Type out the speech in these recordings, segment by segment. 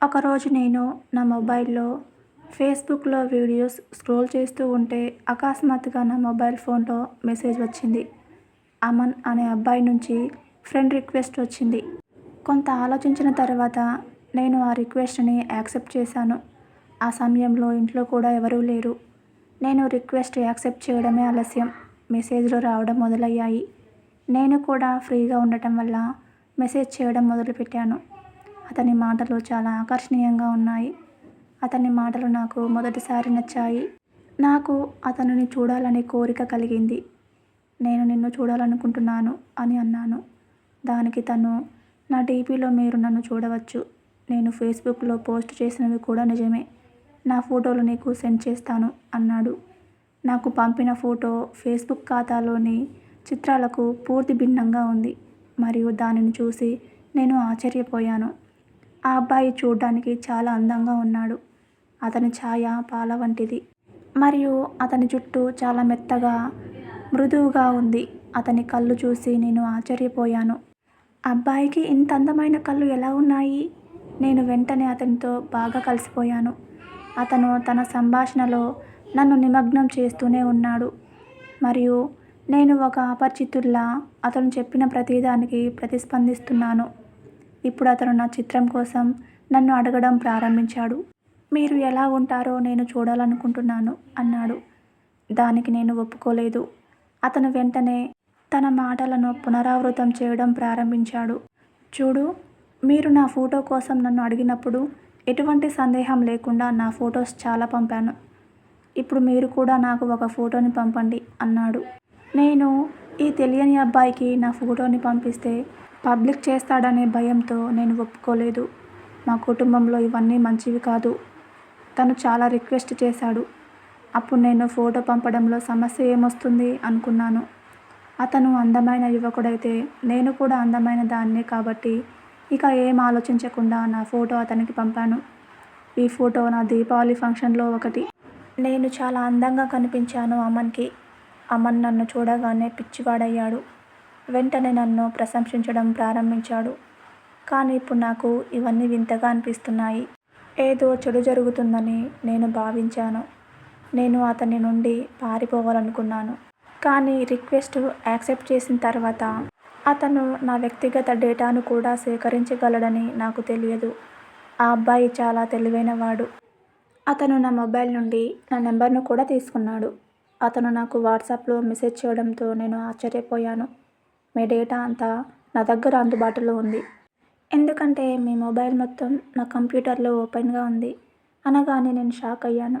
ఒకరోజు నేను నా మొబైల్లో ఫేస్బుక్లో వీడియోస్ స్క్రోల్ చేస్తూ ఉంటే అకస్మాత్తుగా నా మొబైల్ ఫోన్లో మెసేజ్ వచ్చింది. అమన్ అనే అబ్బాయి నుంచి ఫ్రెండ్ రిక్వెస్ట్ వచ్చింది. కొంత ఆలోచించిన తర్వాత నేను ఆ రిక్వెస్ట్ని యాక్సెప్ట్ చేశాను. ఆ సమయంలో ఇంట్లో కూడా ఎవరూ లేరు. నేను రిక్వెస్ట్ యాక్సెప్ట్ చేయడమే ఆలస్యం. మెసేజ్లు రావడం మొదలయ్యాయి. నేను కూడా ఫ్రీగా ఉండటం వల్ల మెసేజ్ చేయడం మొదలుపెట్టాను. అతని మాటలు చాలా ఆకర్షణీయంగా ఉన్నాయి. అతని మాటలు నాకు మొదటిసారి నచ్చాయి. నాకు అతనిని చూడాలనే కోరిక కలిగింది. నేను నిన్ను చూడాలనుకుంటున్నాను అని అన్నాను. దానికి తను నా టీపీలో మీరు నన్ను చూడవచ్చు. నేను ఫేస్బుక్లో పోస్ట్ చేసినవి కూడా నిజమే. నా ఫోటోలు నీకు సెండ్ చేస్తాను అన్నాడు. నాకు పంపిన ఫోటో ఫేస్బుక్ ఖాతాలోని చిత్రాలకు పూర్తి భిన్నంగా ఉంది. మరియు దానిని చూసి నేను ఆశ్చర్యపోయాను. ఆ అబ్బాయి చూడ్డానికి చాలా అందంగా ఉన్నాడు. అతని ఛాయ పాల వంటిది. మరియు అతని జుట్టు చాలా మెత్తగా మృదువుగా ఉంది. అతని కళ్ళు చూసి నేను ఆశ్చర్యపోయాను. అబ్బాయికి ఇంత అందమైన కళ్ళు ఎలా ఉన్నాయి? నేను వెంటనే అతనితో బాగా కలిసిపోయాను. అతను తన సంభాషణలో నన్ను నిమగ్నం చేస్తూనే ఉన్నాడు. మరియు నేను ఒక అపరిచితుల్లా అతను చెప్పిన ప్రతిదానికి ప్రతిస్పందిస్తున్నాను. ఇప్పుడు అతను నా చిత్రం కోసం నన్ను అడగడం ప్రారంభించాడు. మీరు ఎలా ఉంటారో నేను చూడాలనుకుంటున్నాను అన్నాడు. దానికి నేను ఒప్పుకోలేదు. అతను వెంటనే తన మాటలను పునరావృతం చేయడం ప్రారంభించాడు. చూడు మీరు నా ఫోటో కోసం నన్ను అడిగినప్పుడు ఎటువంటి సందేహం లేకుండా నా ఫొటోస్ చాలా పంపాను. ఇప్పుడు మీరు కూడా నాకు ఒక ఫోటోని పంపండి అన్నాడు. నేను ఈ తెలియని అబ్బాయికి నా ఫోటోని పంపిస్తే పబ్లిక్ చేస్తాడనే భయంతో నేను ఒప్పుకోలేదు. మా కుటుంబంలో ఇవన్నీ మంచివి కాదు. తను చాలా రిక్వెస్ట్ చేశాడు. అప్పుడు నేను ఫోటో పంపడంలో సమస్య ఏమొస్తుంది అనుకున్నాను. అతను అందమైన యువకుడైతే నేను కూడా అందమైన దాన్నే కాబట్టి ఇక ఏం ఆలోచించకుండా నా ఫోటో అతనికి పంపాను. ఈ ఫోటో నా దీపావళి ఫంక్షన్లో ఒకటి. నేను చాలా అందంగా కనిపించాను అమన్కి. అమన్ నన్ను చూడగానే పిచ్చివాడయ్యాడు. వెంటనే నన్ను ప్రశంసించడం ప్రారంభించాడు. కానీ ఇప్పుడు నాకు ఇవన్నీ వింతగా అనిపిస్తున్నాయి. ఏదో చెడు జరుగుతుందని నేను భావించాను. నేను అతని నుండి పారిపోవాలనుకున్నాను. కానీ రిక్వెస్ట్ యాక్సెప్ట్ చేసిన తర్వాత అతను నా వ్యక్తిగత డేటాను కూడా సేకరించగలడని నాకు తెలియదు. ఆ అబ్బాయి చాలా తెలివైనవాడు. అతను నా మొబైల్ నుండి నా నెంబర్ను కూడా తీసుకున్నాడు. అతను నాకు వాట్సాప్లో మెసేజ్ చేయడంతో నేను ఆశ్చర్యపోయాను. మీ డేటా అంతా నా దగ్గర అందుబాటులో ఉంది. ఎందుకంటే మీ మొబైల్ మొత్తం నా కంప్యూటర్లో ఓపెన్గా ఉంది. అనగానే నేను షాక్ అయ్యాను.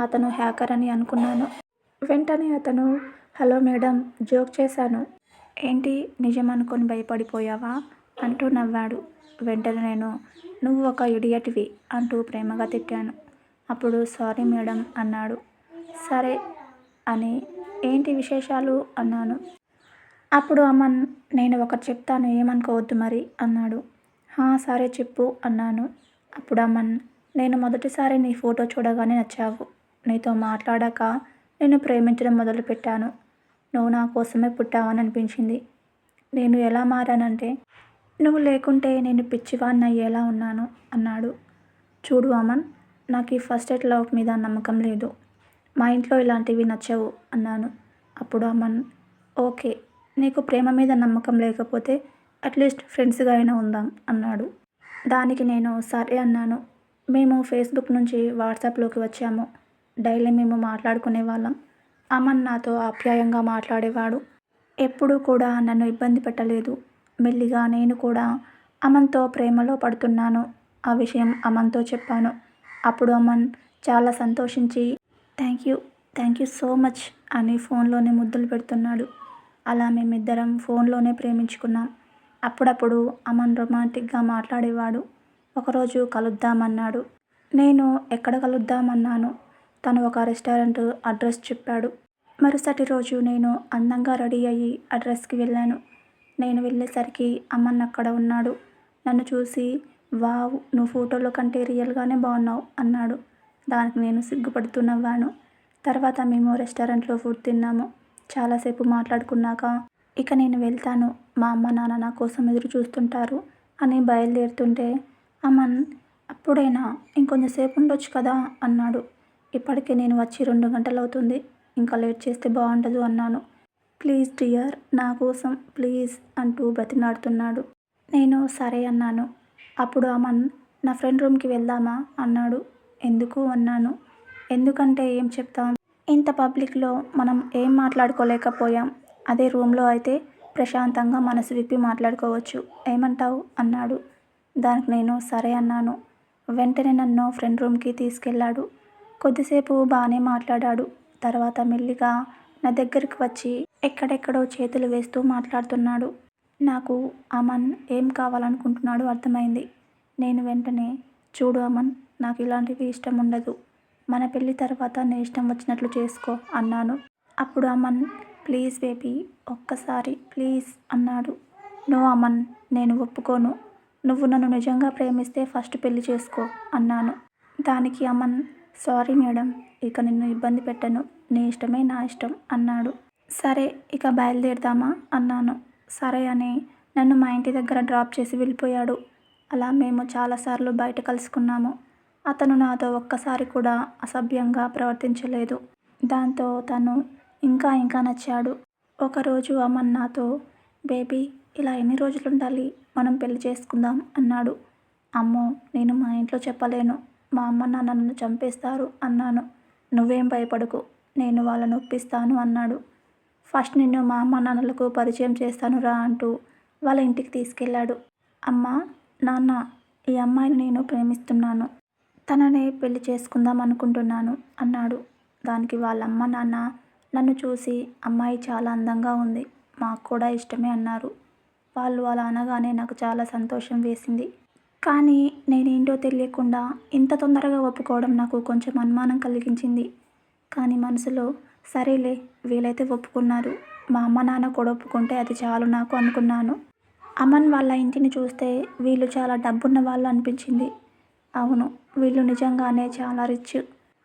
అతను హ్యాకర్ అని అనుకున్నాను. వెంటనే అతను హలో మేడం జోక్ చేశాను. ఏంటి నిజం అనుకొని భయపడిపోయావా? అంటూ నవ్వాడు. వెంటనే నేను నువ్వు ఒక ఇడియట్వి అంటూ ప్రేమగా తిట్టాను. అప్పుడు సారీ మేడం అన్నాడు. సరే అని ఏంటి విశేషాలు? అన్నాను. అప్పుడు అమన్ నేను ఒకటి చెప్తాను ఏమనుకోవద్దు మరి అన్నాడు. "హా, సరే చెప్పు అన్నాను. అప్పుడు అమన్ నేను మొదటిసారి నీ ఫోటో చూడగానే నచ్చావు. నీతో మాట్లాడాక నేను ప్రేమించడం మొదలుపెట్టాను. నువ్వు నా కోసమే పుట్టావని అనిపించింది. నేను ఎలా మారానంటే నువ్వు లేకుంటే నేను పిచ్చివాడిని అయ్యేలా ఉన్నాను అన్నాడు. చూడు అమన్ నాకు ఈ ఫస్ట్ ఎయిడ్ లవ్ మీద నమ్మకం లేదు. మా ఇంట్లో ఇలాంటివి నచ్చవు అన్నాను. అప్పుడు అమన్ ఓకే నీకు ప్రేమ మీద నమ్మకం లేకపోతే అట్లీస్ట్ ఫ్రెండ్స్గా అయినా ఉందాం అన్నాడు. దానికి నేను సరే అన్నాను. మేము ఫేస్బుక్ నుంచి వాట్సాప్లోకి వచ్చాము. డైలీ మేము మాట్లాడుకునే వాళ్ళం. అమన్ నాతో ఆప్యాయంగా మాట్లాడేవాడు. ఎప్పుడూ కూడా నన్ను ఇబ్బంది పెట్టలేదు. మెల్లిగా నేను కూడా అమన్తో ప్రేమలో పడుతున్నాను. ఆ విషయం అమన్తో చెప్పాను. అప్పుడు అమన్ చాలా సంతోషించి thank you. Thank you so much అని ఫోన్లోనే ముద్దులు పెడుతున్నాడు. అలా మేమిద్దరం ఫోన్లోనే ప్రేమించుకున్నాం. అప్పుడప్పుడు అమన్ రొమాంటిక్గా మాట్లాడేవాడు. ఒకరోజు కలుద్దామన్నాడు. నేను ఎక్కడ కలుద్దామన్నాను? తను ఒక రెస్టారెంట్ అడ్రస్ చెప్పాడు. మరుసటి రోజు నేను అందంగా రెడీ అయ్యి అడ్రస్కి వెళ్ళాను. నేను వెళ్ళేసరికి అమ్మన్ అక్కడ ఉన్నాడు. నన్ను చూసి వావ్ నువ్వు ఫోటోలో కంటే రియల్గానే బాగున్నావు అన్నాడు. దానికి నేను సిగ్గుపడుతూ నవ్వాను తర్వాత మేము రెస్టారెంట్లో ఫుడ్ తిన్నాము. చాలాసేపు మాట్లాడుకున్నాక ఇక నేను వెళ్తాను. మా అమ్మ నాన్న నా కోసం ఎదురు చూస్తుంటారు అని బయలుదేరుతుంటే అమన్ అప్పుడైనా? ఇంకొంచెంసేపు ఉండొచ్చు కదా? అన్నాడు. ఇప్పటికే నేను వచ్చి రెండు గంటలు అవుతుంది ఇంకా లేట్ చేస్తే బాగుండదు అన్నాను. ప్లీజ్ డియర్ నా కోసం ప్లీజ్ అంటూ బ్రతినాడుతున్నాడు నేను సరే అన్నాను. అప్పుడు అమన్ నా ఫ్రెండ్ రూమ్కి వెళ్దామా? అన్నాడు. ఎందుకు? అన్నాను. ఎందుకంటే ఏం చెప్తాం? ఇంత పబ్లిక్లో మనం ఏం మాట్లాడుకోలేకపోయాం. అదే రూమ్లో అయితే ప్రశాంతంగా మనసు విప్పి మాట్లాడుకోవచ్చు. ఏమంటావు? అన్నాడు. దానికి నేను సరే అన్నాను. వెంటనే నన్ను ఫ్రెండ్ రూమ్కి తీసుకెళ్ళాడు. కొద్దిసేపు బాగానే మాట్లాడాడు. తర్వాత మెల్లిగా నా దగ్గరికి వచ్చి ఎక్కడెక్కడో చేతులు వేస్తూ మాట్లాడుతున్నాడు. నాకు అమన్ ఏం కావాలనుకుంటున్నాడో అర్థమైంది. నేను వెంటనే చూడు అమన్ నాకు ఇలాంటివి ఇష్టం ఉండదు. మన పెళ్ళి తర్వాత నీ ఇష్టం వచ్చినట్లు చేసుకో అన్నాను. అప్పుడు అమన్ ప్లీజ్ బేబీ ఒక్కసారి ప్లీజ్ అన్నాడు. నో అమన్ నేను ఒప్పుకోను. నువ్వు నన్ను నిజంగా ప్రేమిస్తే ఫస్ట్ పెళ్ళి చేసుకో అన్నాను. దానికి అమన్ సారీ మేడం ఇక నిన్ను ఇబ్బంది పెట్టను. నీ ఇష్టమే నా ఇష్టం అన్నాడు. సరే ఇక బయలుదేరదామా అన్నాను. సరే అని నన్ను మా ఇంటి దగ్గర డ్రాప్ చేసి వెళ్ళిపోయాడు. అలా మేము చాలాసార్లు బయట కలుసుకున్నాము. అతను నాతో ఒక్కసారి కూడా అసభ్యంగా ప్రవర్తించలేదు. దాంతో తను ఇంకా ఇంకా నచ్చాడు. ఒకరోజు అమన్ నాతో బేబీ ఇలా ఎన్ని రోజులు ఉండాలి మనం పెళ్ళి చేసుకుందాం అన్నాడు. అమ్మో నేను మా ఇంట్లో చెప్పలేను. మా అమ్మ నాన్న నన్ను చంపేస్తారు అన్నాను. నువ్వేం భయపడకు నేను వాళ్ళని ఒప్పిస్తాను అన్నాడు. ఫస్ట్ నిన్ను మా అమ్మ నాన్నలకు పరిచయం చేస్తాను రా అంటూ వాళ్ళ ఇంటికి తీసుకెళ్ళాడు. అమ్మ నాన్న ఈ అమ్మాయిని నేను ప్రేమిస్తున్నాను. తననే పెళ్ళి చేసుకుందాం అనుకుంటున్నాను అన్నాడు. దానికి వాళ్ళ అమ్మ నాన్న నన్ను చూసి అమ్మాయి చాలా అందంగా ఉంది మాకు కూడా ఇష్టమే అన్నారు. వాళ్ళు అలా అనగానే నాకు చాలా సంతోషం వేసింది. కానీ నేనేంటో తెలియకుండా ఇంత తొందరగా ఒప్పుకోవడం నాకు కొంచెం అనుమానం కలిగించింది. కానీ మనసులో సరేలే వీలైతే ఒప్పుకున్నారు. మా అమ్మ నాన్న కూడా ఒప్పుకుంటే అది చాలు నాకు అనుకున్నాను. అమన్ వాళ్ళ ఇంటిని చూస్తే వీళ్ళు చాలా డబ్బున్న వాళ్ళు అనిపించింది. అవును వీళ్ళు నిజంగానే చాలా రిచ్.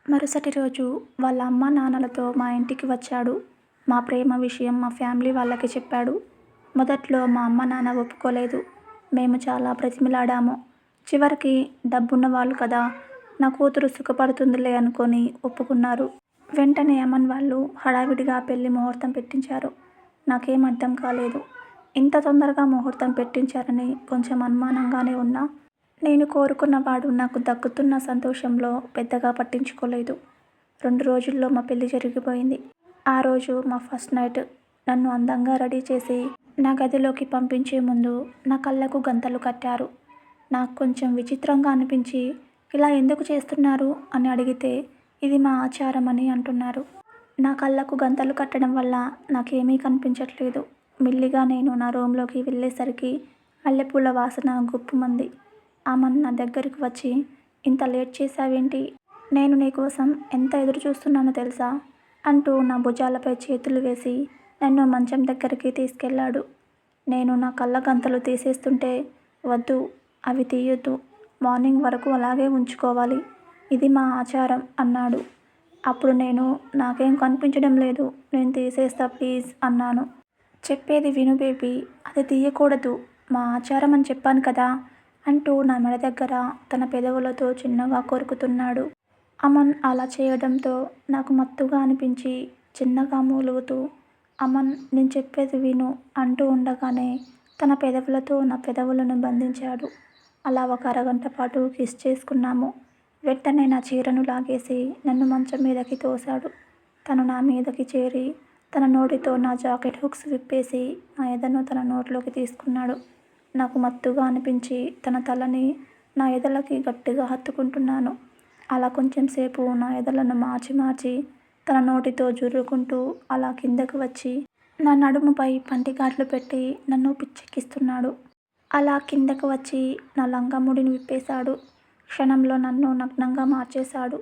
మరుసటి రోజు వాళ్ళ అమ్మ నాన్నలతో మా ఇంటికి వచ్చాడు. మా ప్రేమ విషయం మా ఫ్యామిలీ వాళ్ళకి చెప్పాడు. మొదట్లో మా అమ్మ నాన్న ఒప్పుకోలేదు. మేము చాలా బ్రతిమిలాడాము. చివరికి డబ్బున్న వాళ్ళు కదా నా కూతురు సుఖపడుతుందిలే అనుకొని ఒప్పుకున్నారు. వెంటనే అమన్ వాళ్ళు హడావిడిగా పెళ్ళి ముహూర్తం పెట్టించారు. నాకేం అర్థం కాలేదు. ఇంత తొందరగా ముహూర్తం పెట్టించారని కొంచెం అనుమానంగానే ఉన్నా. నేను కోరుకున్నవాడు నాకు దక్కుతున్న సంతోషంలో పెద్దగా పట్టించుకోలేదు. రెండు రోజుల్లో మా పెళ్ళి జరిగిపోయింది. ఆ రోజు మా ఫస్ట్ నైట్ నన్ను అందంగా రెడీ చేసి నా గదిలోకి పంపించే ముందు నా కళ్ళకు గంతలు కట్టారు. నాకు కొంచెం విచిత్రంగా అనిపించి ఇలా ఎందుకు చేస్తున్నారు? అని అడిగితే ఇది మా ఆచారం అని అంటున్నారు. నా కళ్ళకు గంతలు కట్టడం వల్ల నాకేమీ కనిపించట్లేదు. మెల్లిగా నేను నా రూమ్లోకి వెళ్ళేసరికి మల్లెపూల వాసన గుప్పుమంది. ఆమె నా దగ్గరికి వచ్చి ఇంత లేట్ చేశావేంటి? నేను నీకోసం ఎంత ఎదురు చూస్తున్నానో తెలుసా? అంటూ నా భుజాలపై చేతులు వేసి నన్ను మంచం దగ్గరికి తీసుకెళ్ళాడు. నేను నా కళ్ళ గంతలు తీసేస్తుంటే వద్దు అవి తీయొద్దు. మార్నింగ్ వరకు అలాగే ఉంచుకోవాలి. ఇది మా ఆచారం అన్నాడు. అప్పుడు నేను నాకేం కనిపించడం లేదు. నేను తీసేస్తా ప్లీజ్ అన్నాను. చెప్పేది విను బేబీ అది తీయకూడదు. మా ఆచారం అని చెప్పాను కదా. అంటూ నా మెడ దగ్గర తన పెదవులతో చిన్నగా కొరుకుతున్నాడు. అమన్ అలా చేయడంతో నాకు మత్తుగా అనిపించి చిన్నగా మూలుగుతూ అమన్ నేను చెప్పేది విను అంటూ ఉండగానే తన పెదవులతో నా పెదవులను బంధించాడు. అలా ఒక అరగంట పాటు కిస్ చేసుకున్నాము. వెంటనే నా చీరను లాగేసి నన్ను మంచం మీదకి తోశాడు. తను నా మీదకి చేరి తన నోటితో నా జాకెట్ హుక్స్ విప్పేసి నా ఎదను తన నోట్లోకి తీసుకున్నాడు. నాకు మత్తుగా అనిపించి తన తలని నా ఎదలకి గట్టిగా హత్తుకుంటున్నాను. అలా కొంచెం సేపు నా ఎదలను మార్చి మార్చి తన నోటితో జుర్రుకుంటూ అలా కిందకు వచ్చి నా నడుముపై పంటిగాట్లు పెట్టి నన్ను పిచ్చెక్కిస్తున్నాడు. అలా కిందకు వచ్చి నా లంగముడిని విప్పేశాడు. క్షణంలో నన్ను నగ్నంగా మార్చేశాడు.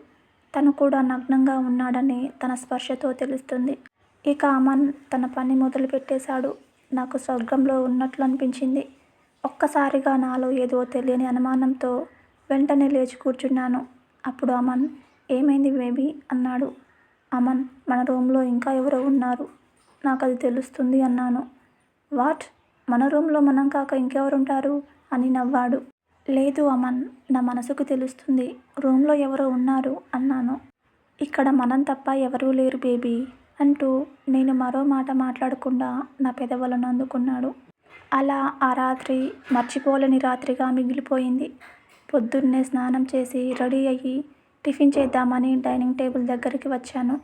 తను కూడా నగ్నంగా ఉన్నాడని తన స్పర్శతో తెలుస్తుంది. ఇక అమన్ తన పని మొదలు పెట్టేశాడు నాకు స్వర్గంలో ఉన్నట్లు అనిపించింది ఒక్కసారిగా నాలో ఏదో తెలియని అనుమానంతో వెంటనే లేచి కూర్చున్నాను. అప్పుడు అమన్ ఏమైంది బేబీ? అన్నాడు. అమన్ మన రూమ్లో ఇంకా ఎవరో ఉన్నారు. నాకు అది తెలుస్తుంది అన్నాను. వాట్? మన రూమ్లో మనం కాక ఇంకెవరుంటారు అని నవ్వాడు. లేదు అమన్ నా మనసుకు తెలుస్తుంది. రూమ్లో ఎవరో ఉన్నారు అన్నాను. ఇక్కడ మనం తప్ప ఎవరూ లేరు బేబీ అంటూ నేను మరో మాట మాట్లాడకుండా నా పెదవులను అందుకున్నాడు. అలా ఆ రాత్రి మర్చిపోలేని రాత్రిగా మిగిలిపోయింది. పొద్దున్నే స్నానం చేసి రెడీ అయ్యి టిఫిన్ చేద్దామని డైనింగ్ టేబుల్ దగ్గరికి వచ్చాను.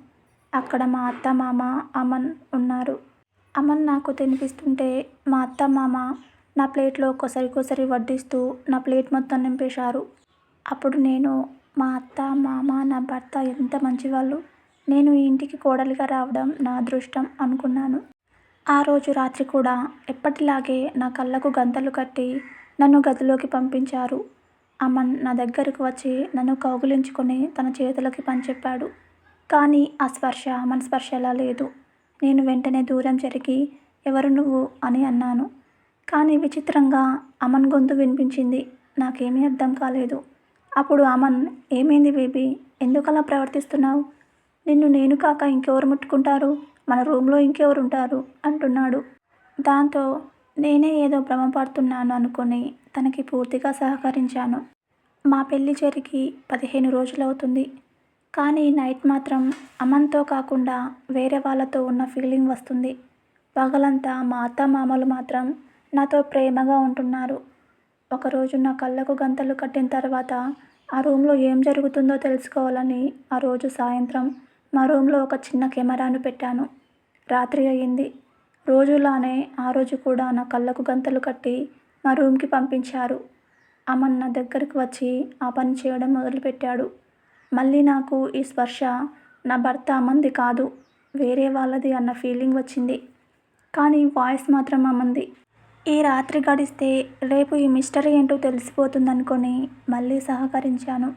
అక్కడ మా అత్త మామ అమన్ ఉన్నారు. అమన్ నాకు తినిపిస్తుంటే మా అత్త మామ నా ప్లేట్లో కొసరి కొసరి వడ్డిస్తూ నా ప్లేట్ మొత్తం నింపేశారు. అప్పుడు నేను మా అత్త మామ నా భర్త ఎంత మంచివాళ్ళు. నేను ఈ ఇంటికి కోడలిగా రావడం నా అదృష్టం అనుకున్నాను. ఆ రోజు రాత్రి కూడా ఎప్పటిలాగే నా కళ్ళకు గంతలు కట్టి నన్ను గదిలోకి పంపించారు. అమన్ నా దగ్గరకు వచ్చి నన్ను కౌగులించుకొని తన చేతులకి పనిచెప్పాడు కానీ ఆ స్పర్శ అమన్ స్పర్శలా లేదు. నేను వెంటనే దూరం జరిగి ఎవరు నువ్వు అని అన్నాను. కానీ విచిత్రంగా అమన్ గొంతు వినిపించింది. నాకేమీ అర్థం కాలేదు. అప్పుడు అమన్ ఏమైంది బేబీ? ఎందుకలా ప్రవర్తిస్తున్నావు? నిన్ను నేను కాక ఇంకెవరు ముట్టుకుంటారు? మన రూమ్లో ఇంకెవరు ఉంటారు అంటున్నాడు. దాంతో నేనే ఏదో భ్రమపడుతున్నాను అనుకుని తనకి పూర్తిగా సహకరించాను. మా పెళ్ళి జరిగి పదిహేను రోజులవుతుంది. కానీ నైట్ మాత్రం అమన్తో కాకుండా వేరే వాళ్ళతో ఉన్న ఫీలింగ్ వస్తుంది. పగలంతా మా అత్త మామలు మాత్రం నాతో ప్రేమగా ఉంటున్నారు. ఒకరోజు నా కళ్ళకు గంతలు కట్టిన తర్వాత ఆ రూమ్లో ఏం జరుగుతుందో తెలుసుకోవాలని ఆ రోజు సాయంత్రం మా రూమ్లో ఒక చిన్న కెమెరాను పెట్టాను. రాత్రి అయ్యింది. రోజులానే ఆ రోజు కూడా నా కళ్ళకు గంతలు కట్టి మా రూమ్కి పంపించారు. అమన్ నా దగ్గరికి వచ్చి ఆ పని చేయడం మొదలుపెట్టాడు. మళ్ళీ నాకు ఈ స్పర్శ నా భర్త అమ్మంది కాదు వేరే వాళ్ళది అన్న ఫీలింగ్ వచ్చింది. కానీ వాయిస్ మాత్రం అమ్మంది ఈ రాత్రి గడిస్తే రేపు ఈ మిస్టరీ ఏంటో తెలిసిపోతుందనుకొని మళ్ళీ సహకరించాను.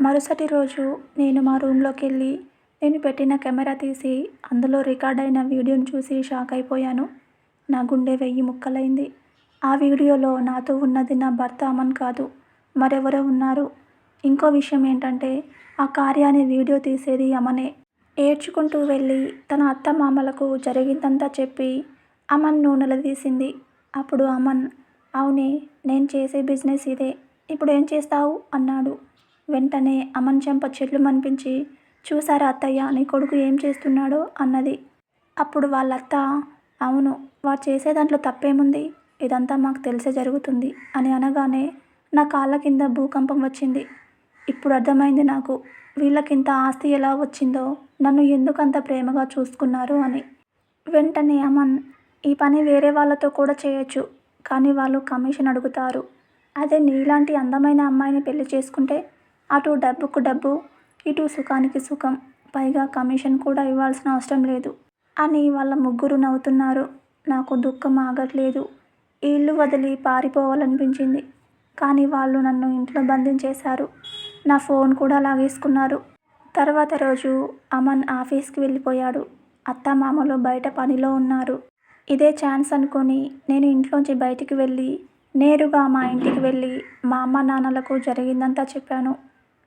మరుసటి రోజు నేను మా రూమ్లోకి వెళ్ళి నేను పెట్టిన కెమెరా తీసి అందులో రికార్డ్ అయిన వీడియోని చూసి షాక్ అయిపోయాను. నా గుండె వెయ్యి ముక్కలైంది. ఆ వీడియోలో నాతో ఉన్నది నా భర్త అమన్ కాదు మరెవరో ఉన్నారు. ఇంకో విషయం ఏంటంటే ఆ కార్యాన్ని వీడియో తీసేది అమనే. ఏడ్చుకుంటూ వెళ్ళి తన అత్త మామలకు జరిగిందంతా చెప్పి అమన్ను నిలదీసింది అప్పుడు అమన్ అవునే నేను చేసే బిజినెస్ ఇదే ఇప్పుడు ఏం చేస్తావు? అన్నాడు. వెంటనే అమన్ చెంప చెట్లు మనిపించి చూసారా అత్తయ్య నీ కొడుకు ఏం చేస్తున్నాడో అన్నది. అప్పుడు వాళ్ళత్త అవును వాడు చేసే దాంట్లో తప్పేముంది? ఇదంతా మాకు తెలిసే జరుగుతుంది అని అనగానే నా కాళ్ళ కింద భూకంపం వచ్చింది. ఇప్పుడు అర్థమైంది నాకు వీళ్ళకింత ఆస్తి ఎలా వచ్చిందో నన్ను ఎందుకంత ప్రేమగా చూసుకున్నారు అని. వెంటనే అమన్ ఈ పని వేరే వాళ్ళతో కూడా చేయొచ్చు కానీ వాళ్ళు కమిషన్ అడుగుతారు. అదే నీలాంటి అందమైన అమ్మాయిని పెళ్ళి చేసుకుంటే అటు డబ్బుకు డబ్బు ఇటు సుఖానికి సుఖం పైగా కమిషన్ కూడా ఇవ్వాల్సిన అవసరం లేదు. అని వాళ్ళ ముగ్గురు నవ్వుతున్నారు. నాకు దుఃఖం ఆగట్లేదు. ఈ ఇల్లు వదిలి పారిపోవాలనిపించింది. కానీ వాళ్ళు నన్ను ఇంట్లో బంధించేశారు. నా ఫోన్ కూడా లాగేసుకున్నారు. తర్వాత రోజు అమన్ ఆఫీస్కి వెళ్ళిపోయాడు. అత్త మామలు బయట పనిలో ఉన్నారు. ఇదే ఛాన్స్ అనుకొని నేను ఇంట్లోంచి బయటికి వెళ్ళి నేరుగా మా ఇంటికి వెళ్ళి మా అమ్మ నాన్నలకు జరిగిందంతా చెప్పాను.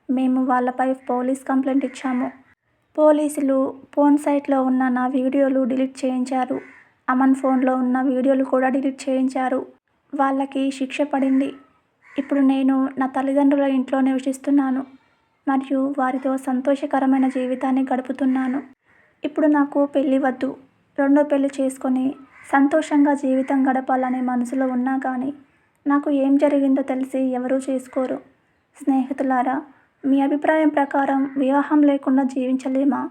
మేము వాళ్ళపై పోలీస్ కంప్లైంట్ ఇచ్చాము. పోలీసులు ఫోన్ సైట్లో ఉన్న నా వీడియోలు డిలీట్ చేయించారు. అమన్ ఫోన్లో ఉన్న వీడియోలు కూడా డిలీట్ చేయించారు. వాళ్ళకి శిక్ష పడింది. ఇప్పుడు నేను నా తల్లిదండ్రుల ఇంట్లో నివసిస్తున్నాను మరియు వారితో సంతోషకరమైన జీవితాన్ని గడుపుతున్నాను. ఇప్పుడు నాకు పెళ్ళి వద్దు. రెండో పెళ్ళి చేసుకొని సంతోషంగా జీవితం గడపాలని మనసులో ఉన్నా కానీ నాకు ఏం జరిగిందో తెలిసి ఎవరూ చేసుకోరు. స్నేహితులారా మీ అభిప్రాయం ప్రకారం వివాహం లేకుండా జీవించలేమా?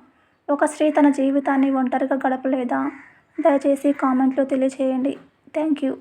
ఒక స్త్రీ తన జీవితాన్ని ఒంటరిగా గడపలేదా? దయచేసి కామెంట్లో తెలియచేయండి. Thank you.